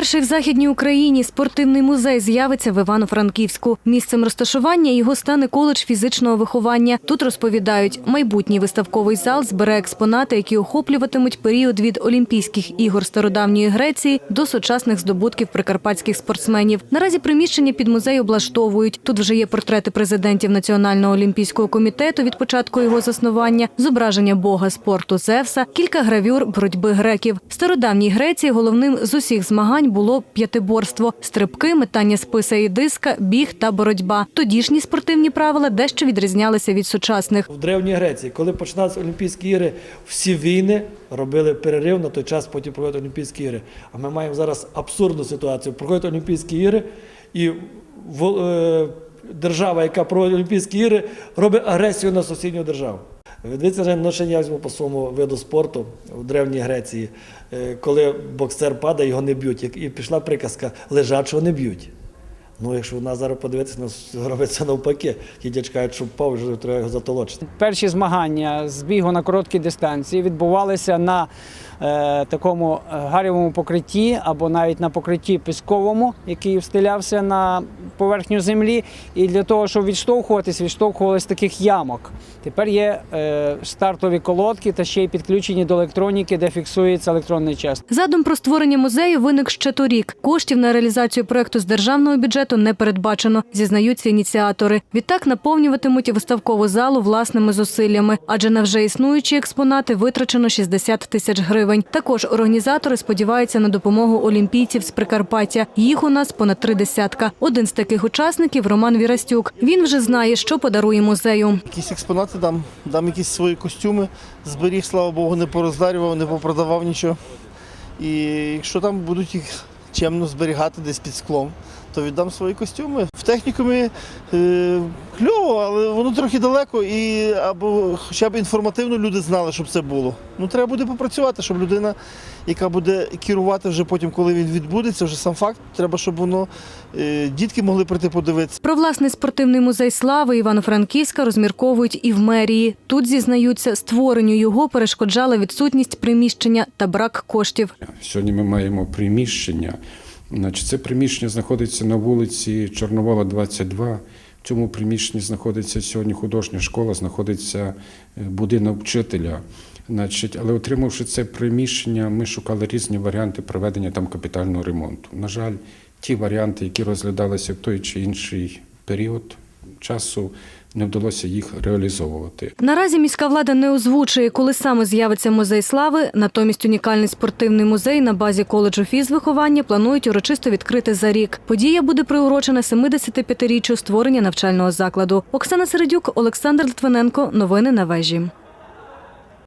Перший в західній Україні спортивний музей з'явиться в Івано-Франківську. Місцем розташування його стане коледж фізичного виховання. Тут розповідають, майбутній виставковий зал збере експонати, які охоплюватимуть період від Олімпійських ігор стародавньої Греції до сучасних здобутків прикарпатських спортсменів. Наразі приміщення під музей облаштовують. Тут вже є портрети президентів Національного олімпійського комітету від початку його заснування, зображення бога спорту Зевса, кілька гравюр боротьби греків. В стародавній Греції головним з усіх змагань було п'ятиборство: стрибки, метання списа і диска, біг та боротьба. Тодішні спортивні правила дещо відрізнялися від сучасних. В Древній Греції, коли починалися Олімпійські ігри, всі війни робили перерив на той час, потім проводять Олімпійські ігри. А ми маємо зараз абсурдну ситуацію. Проходять Олімпійські ігри, і е, держава, яка проводить Олімпійські ігри, робить агресію на сусідню державу. Дивіться, візьму по своєму виду спорту в Древній Греції, Е, коли боксер падає, його не б'ють. І пішла приказка лежачого не б'ють. Ну, якщо вона зараз подивитися, нас робиться навпаки. Ті дядька, що впав, вже треба його затолочити. Перші змагання з бігу на короткій дистанції відбувалися на такому е, гарячому покритті або навіть на покритті пісковому, який встилявся на поверхню землі. І для того, щоб відштовхуватись, відштовхувалися таких ямок. Тепер є е, стартові колодки та ще й підключені до електроніки, де фіксується електронний час. Задум про створення музею виник ще торік. Коштів на реалізацію проекту з державного бюджету не передбачено, зізнаються ініціатори. Відтак наповнюватимуть виставкову залу власними зусиллями, адже на вже існуючі експонати витрачено 60 тисяч гривень. Також організатори сподіваються на допомогу олімпійців з Прикарпаття. Їх у нас понад три десятка. Один з таких учасників Роман Вірастюк. Він вже знає, що подарує музею. Якісь експонати дам, дам якісь свої костюми, зберіг, слава Богу, не пороздарював, не попродавав нічого. І якщо там будуть їх чемно зберігати десь під склом, то віддам свої костюми. Технікумі е, кльово, але воно трохи далеко, і або хоча б інформативно люди знали, щоб це було. Ну треба буде попрацювати, щоб людина, яка буде керувати вже потім, коли він відбудеться, вже сам факт, треба, щоб воно е, дітки могли прийти подивитися. Про власний спортивний музей слави Івано-Франківська розмірковують і в мерії. Тут зізнаються, створенню його перешкоджала відсутність приміщення та брак коштів. Сьогодні ми маємо приміщення. Значить, це приміщення знаходиться на вулиці Чорновола, 22. В цьому приміщенні знаходиться сьогодні художня школа, знаходиться е, будинок вчителя. Значить, але отримавши це приміщення, ми шукали різні варіанти проведення там капітального ремонту. На жаль, ті варіанти, які розглядалися в той чи інший період часу, не вдалося їх реалізовувати. Наразі міська влада не озвучує, коли саме з'явиться музей слави. Натомість унікальний спортивний музей на базі коледжу фізвиховання планують урочисто відкрити за рік. Подія буде приурочена 75-річчю створення навчального закладу. Оксана Середюк, Олександр Литвиненко. Новини на вежі.